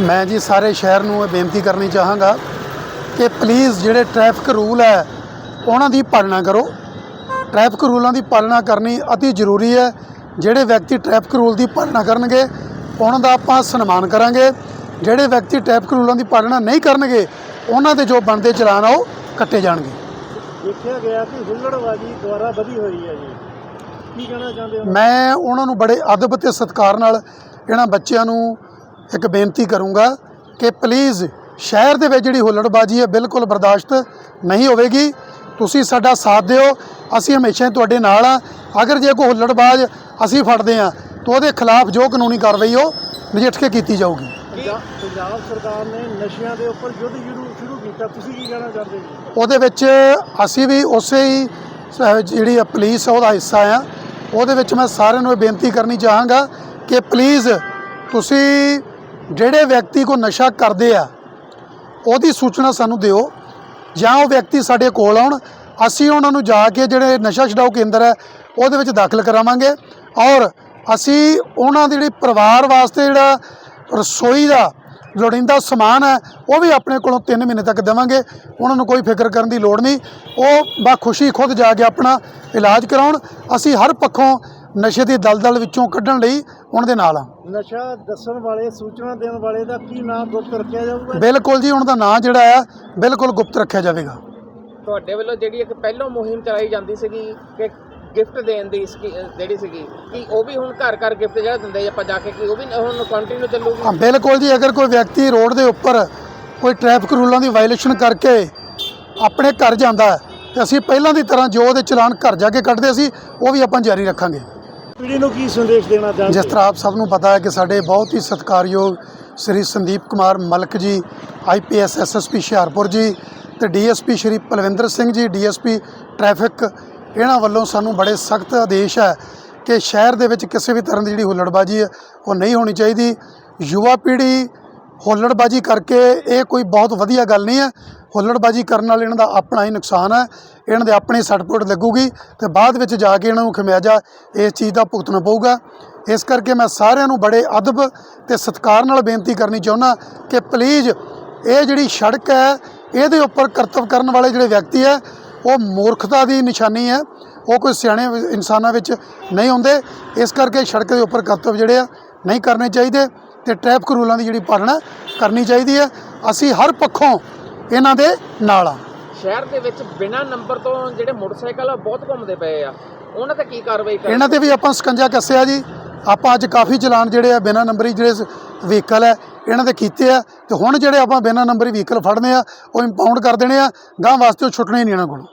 ਮੈਂ ਜੀ ਸਾਰੇ ਸ਼ਹਿਰ ਨੂੰ ਇਹ ਬੇਨਤੀ ਕਰਨੀ ਚਾਹਾਂਗਾ ਕਿ ਪਲੀਜ਼ ਜਿਹੜੇ ਟ੍ਰੈਫਿਕ ਰੂਲ ਹੈ ਉਹਨਾਂ ਦੀ ਪਾਲਣਾ ਕਰੋ। ਟ੍ਰੈਫਿਕ ਰੂਲਾਂ ਦੀ ਪਾਲਣਾ ਕਰਨੀ ਅਤੀ ਜ਼ਰੂਰੀ ਹੈ। ਜਿਹੜੇ ਵਿਅਕਤੀ ਟ੍ਰੈਫਿਕ ਰੂਲ ਦੀ ਪਾਲਣਾ ਕਰਨਗੇ ਉਹਨਾਂ ਦਾ ਆਪਾਂ ਸਨਮਾਨ ਕਰਾਂਗੇ। ਜਿਹੜੇ ਵਿਅਕਤੀ ਟ੍ਰੈਫਿਕ ਰੂਲਾਂ ਦੀ ਪਾਲਣਾ ਨਹੀਂ ਕਰਨਗੇ ਉਹਨਾਂ ਦੇ ਜੋ ਬਣਦੇ ਚਲਾਨ ਆ ਉਹ ਕੱਟੇ ਜਾਣਗੇ। ਦੇਖਿਆ ਗਿਆ ਕਿ ਹੁੱਲੜਬਾਜੀ ਦੁਆਰਾ ਵਧੀ ਹੋਈ ਹੈ ਜੀ। ਕੀ ਕਹਿਣਾ ਚਾਹੁੰਦੇ ਹੋ? ਮੈਂ ਉਹਨਾਂ ਨੂੰ ਬੜੇ ਅਦਬ ਤੇ ਸਤਿਕਾਰ ਨਾਲ ਇਹਨਾਂ ਬੱਚਿਆਂ ਨੂੰ ਇੱਕ ਬੇਨਤੀ ਕਰੂੰਗਾ ਕਿ ਪਲੀਜ਼ ਸ਼ਹਿਰ ਦੇ ਵਿੱਚ ਜਿਹੜੀ ਹੁੱਲੜਬਾਜੀ ਹੈ ਬਿਲਕੁਲ ਬਰਦਾਸ਼ਤ ਨਹੀਂ ਹੋਵੇਗੀ। ਤੁਸੀਂ ਸਾਡਾ ਸਾਥ ਦਿਓ। ਅਸੀਂ ਹਮੇਸ਼ਾ ਹੀ ਤੁਹਾਡੇ ਨਾਲ ਆ ਅਗਰ ਜੇ ਕੋਈ ਹੁੱਲੜਬਾਜ਼ ਅਸੀਂ ਫੜਦੇ ਆ ਤਾਂ ਉਹਦੇ ਖਿਲਾਫ ਜੋ ਕਾਨੂੰਨੀ ਕਾਰਵਾਈ ਉਹ ਨਜਿੱਠ ਕੇ ਕੀਤੀ ਜਾਊਗੀ। ਪੰਜਾਬ ਸਰਕਾਰ ਨੇ ਨਸ਼ਿਆਂ ਦੇ ਉੱਪਰ ਯੁੱਧ ਸ਼ੁਰੂ ਸ਼ੁਰੂ ਕੀਤਾ। ਤੁਸੀਂ ਕੀ ਕਹਿਣਾ ਚਾਹੁੰਦੇ ਜੀ ਉਹਦੇ ਵਿੱਚ ਅਸੀਂ ਵੀ ਉਸੇ ਹੀ ਜਿਹੜੀ ਪੁਲਿਸ ਉਹਦਾ ਹਿੱਸਾ ਆ ਉਹਦੇ ਵਿੱਚ ਮੈਂ ਸਾਰਿਆਂ ਨੂੰ ਇਹ ਬੇਨਤੀ ਕਰਨੀ ਚਾਹਾਂਗਾ ਕਿ ਪਲੀਜ਼ ਤੁਸੀਂ ਜਿਹੜੇ ਵਿਅਕਤੀ ਕੋ ਨਸ਼ਾ ਕਰਦੇ ਆ, ਉਹਦੀ ਸੂਚਨਾ ਸਾਨੂੰ ਦਿਓ, ਜਾਂ ਉਹ ਵਿਅਕਤੀ ਸਾਡੇ ਕੋਲ ਆਉਣ, ਅਸੀਂ ਉਹਨਾਂ ਨੂੰ ਜਾ ਕੇ ਜਿਹੜੇ ਨਸ਼ਾ ਛਡਾਊ ਕੇਂਦਰ ਹੈ, ਉਹਦੇ ਵਿੱਚ ਦਾਖਲ ਕਰਾਵਾਂਗੇ, ਔਰ ਅਸੀਂ ਉਹਨਾਂ ਦੀ ਜਿਹੜੀ ਪਰਿਵਾਰ ਵਾਸਤੇ ਜਿਹੜਾ ਰਸੋਈ ਦਾ ਲੋੜੀਂਦਾ ਸਮਾਨ ਹੈ, ਉਹ ਵੀ ਆਪਣੇ ਕੋਲੋਂ 3 ਮਹੀਨੇ ਤੱਕ ਦੇਵਾਂਗੇ, ਉਹਨਾਂ ਨੂੰ ਕੋਈ ਫਿਕਰ ਕਰਨ ਦੀ ਲੋੜ ਨਹੀਂ। ਉਹ ਬਾ ਖੁਸ਼ੀ ਖੁਦ ਜਾ ਕੇ ਆਪਣਾ ਇਲਾਜ ਕਰਾਉਣ, ਅਸੀਂ ਹਰ ਪੱਖੋਂ ਨਸ਼ੇ ਦੀ ਦਲਦਲ ਵਿੱਚੋਂ ਕੱਢਣ ਲਈ ਉਹਨਾਂ ਦੇ ਨਾਲ ਆ। ਨਸ਼ਾ ਦੱਸਣ ਵਾਲੇ ਸੂਚਨਾ ਦੇਣ ਵਾਲੇ ਦਾ ਕੀ ਨਾਮ ਗੁਪਤ ਰੱਖਿਆ ਜਾਊਗਾ? ਬਿਲਕੁਲ ਜੀ ਉਹਨਾਂ ਦਾ ਨਾਂ ਜਿਹੜਾ ਆ ਬਿਲਕੁਲ ਗੁਪਤ ਰੱਖਿਆ ਜਾਵੇਗਾ। ਤੁਹਾਡੇ ਵੱਲੋਂ ਜਿਹੜੀ ਇੱਕ ਪਹਿਲੋਂ ਮੁਹਿੰਮ ਚਲਾਈ ਜਾਂਦੀ ਸੀਗੀ ਕਿ ਗਿਫਟ ਦੇਣ ਦੀ ਜਿਹੜੀ ਸੀਗੀ ਕਿ ਉਹ ਵੀ ਹੁਣ ਘਰ ਘਰ ਗਿਫਟ ਜਿਹੜਾ ਦਿੰਦੇ ਆਪਾਂ ਜਾ ਕੇ ਕਿ ਉਹ ਵੀ ਹੁਣ ਕੰਟੀਨਿਊ ਚੱਲੂਗੀ? ਹਾਂ ਬਿਲਕੁਲ ਜੀ ਅਗਰ ਕੋਈ ਵਿਅਕਤੀ ਰੋਡ ਦੇ ਉੱਪਰ ਕੋਈ ਟ੍ਰੈਫਿਕ ਰੂਲਾਂ ਦੀ ਵਾਇਲੇਸ਼ਨ ਕਰਕੇ ਆਪਣੇ ਘਰ ਜਾਂਦਾ ਹੈ ਤੇ ਅਸੀਂ ਪਹਿਲਾਂ ਦੀ ਤਰ੍ਹਾਂ ਜੋ ਉਹਦੇ ਚਲਾਨ ਘਰ ਜਾ ਕੇ ਕੱਢਦੇ ਸੀ ਉਹ ਵੀ ਆਪਾਂ ਜਾਰੀ ਰੱਖਾਂਗੇ। ਪੀੜ੍ਹੀ ਨੂੰ ਕੀ ਸੰਦੇਸ਼ ਦੇਣਾ ਚਾਹੁੰਦੇ ਜਿਸ ਤਰ੍ਹਾਂ ਆਪ ਸਭ ਨੂੰ ਪਤਾ ਹੈ ਕਿ ਸਾਡੇ ਬਹੁਤ ਹੀ ਸਤਿਕਾਰਯੋਗ ਸ੍ਰੀ ਸੰਦੀਪ ਕੁਮਾਰ ਮਲਕ ਜੀ ਆਈਪੀਐਸ ਐਸਐਸਪੀ ਹੁਸ਼ਿਆਰਪੁਰ ਜੀ ਤੇ ਡੀਐਸਪੀ ਸ਼੍ਰੀ ਪਲਵਿੰਦਰ ਸਿੰਘ ਜੀ ਡੀਐਸਪੀ ਟ੍ਰੈਫਿਕ, ਇਹਨਾਂ ਵੱਲੋਂ ਸਾਨੂੰ ਬੜੇ ਸਖਤ ਆਦੇਸ਼ ਹੈ ਕਿ ਸ਼ਹਿਰ ਦੇ ਵਿੱਚ ਕਿਸੇ ਵੀ ਤਰ੍ਹਾਂ ਦੀ ਜਿਹੜੀ ਹੁੱਲੜਬਾਜੀ ਹੈ, ਉਹ ਨਹੀਂ ਹੋਣੀ ਚਾਹੀਦੀ। ਯੁਵਾ ਪੀੜ੍ਹੀ ਹੁੱਲੜਬਾਜੀ ਕਰਕੇ ਇਹ ਕੋਈ ਬਹੁਤ ਵਧੀਆ ਗੱਲ ਨਹੀਂ ਹੈ। ਹੁੱਲੜਬਾਜੀ ਕਰਨ ਨਾਲ ਇਹਨਾਂ ਦਾ ਆਪਣਾ ਹੀ ਨੁਕਸਾਨ ਹੈ। ਇਹਨਾਂ ਦੇ ਆਪਣੇ ਸੱਟਪੁੱਟ ਲੱਗੂਗੀ ਤੇ ਬਾਅਦ ਵਿੱਚ ਜਾ ਕੇ ਇਹਨਾਂ ਨੂੰ ਖਮਿਆਜਾ ਇਸ ਚੀਜ਼ ਦਾ ਭੁਗਤਣਾ ਪਊਗਾ। ਇਸ ਕਰਕੇ ਮੈਂ ਸਾਰਿਆਂ ਨੂੰ ਬੜੇ ਅਦਬ ਤੇ ਸਤਿਕਾਰ ਨਾਲ ਬੇਨਤੀ ਕਰਨੀ ਚਾਹੁੰਦਾ ਕਿ ਪਲੀਜ਼ ਇਹ ਜਿਹੜੀ ਸੜਕ ਹੈ, ਇਹਦੇ ਉੱਪਰ ਕਰਤਵ ਕਰਨ ਵਾਲੇ ਜਿਹੜੇ ਵਿਅਕਤੀ ਹੈ, ਉਹ ਮੂਰਖਤਾ ਦੀ ਨਿਸ਼ਾਨੀ ਹੈ। ਉਹ ਕੋਈ ਸਿਆਣੇ ਇਨਸਾਨਾਂ ਵਿੱਚ ਨਹੀਂ ਹੁੰਦੇ। ਇਸ ਕਰਕੇ ਸੜਕ ਦੇ ਉੱਪਰ ਕਰਤੱਵ ਜਿਹੜੇ ਆ, ਨਹੀਂ ਕਰਨੇ ਚਾਹੀਦੇ। ਤੇ ਟ੍ਰੈਫਿਕ ਰੂਲਾਂ ਦੀ ਜਿਹੜੀ ਪਾਲਣਾ ਕਰਨੀ ਚਾਹੀਦੀ ਹੈ। ਅਸੀਂ ਹਰ ਪੱਖੋਂ ਇਹਨਾਂ ਦੇ ਨਾਲ ਆ ਸ਼ਹਿਰ ਦੇ ਵਿੱਚ ਬਿਨਾਂ ਨੰਬਰ ਤੋਂ ਜਿਹੜੇ ਮੋਟਰਸਾਈਕਲ ਆ ਬਹੁਤ ਘੁੰਮਦੇ ਪਏ ਆ। ਉਹਨਾਂ ਤੇ ਕੀ ਕਾਰਵਾਈ ਕਰ ਇਹਨਾਂ ਤੇ ਵੀ ਆਪਾਂ ਸਕੰਜਾ ਕੱਸਿਆ ਜੀ। ਆਪਾਂ ਅੱਜ ਕਾਫੀ ਚਲਾਨ ਜਿਹੜੇ ਆ ਬਿਨਾਂ ਨੰਬਰੀ ਜਿਹੜੇ ਵਹੀਕਲ ਹੈ ਇਹਨਾਂ ਦੇ ਕੀਤੇ ਆ। ਤੇ ਹੁਣ ਜਿਹੜੇ ਆਪਾਂ ਬਿਨਾਂ ਨੰਬਰੀ ਵਹੀਕਲ ਫੜਨੇ ਆ ਉਹ ਇੰਪਾਊਂਡ ਕਰ ਦੇਣੇ ਆ। ਗਾਂ ਵਾਸਤੇ ਉਹ ਛੁੱਟਣੇ ਨਹੀਂ ਇਹਨਾਂ ਕੋਲੋਂ।